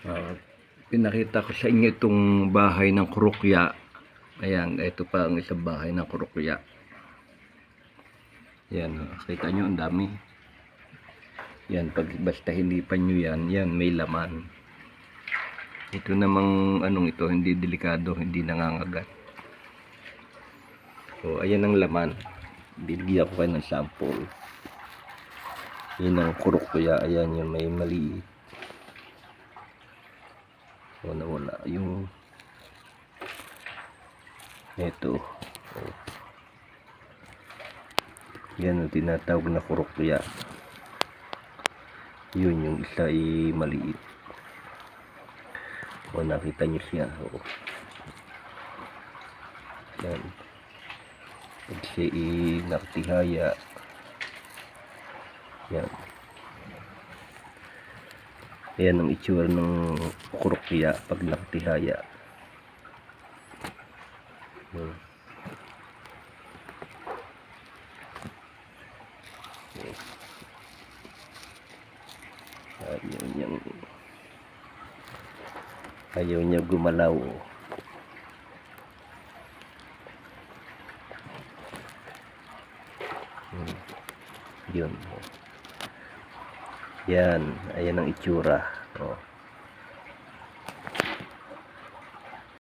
Ah, pinakita ko sa inyo itong bahay ng krukya. Ayan, ito pa ang isang bahay ng krukya. Yan, oh, kita nyo, ang dami. Yan, pag basta hinipan nyo yan, yan, may laman. Ito namang, anong ito, hindi delikado, hindi nangangagat. So, ayan ang laman. Binigyan ko kayo ng sample. Yan ang krukya, ayan yung may maliit. Wala wala yung ito. Oh. yan ang tinatawag na kurukya yun yung isa ay maliit. O nakita nyo siya. Oh. yan. Pag siya ay nakatihaya. Yan Ayan ang itsura ng kurukya pag nakatihaya. Hmm. Ayaw niyang ayaw niya gumalaw. Hmm. Yun. Yan, ayan ang itsura. Oh.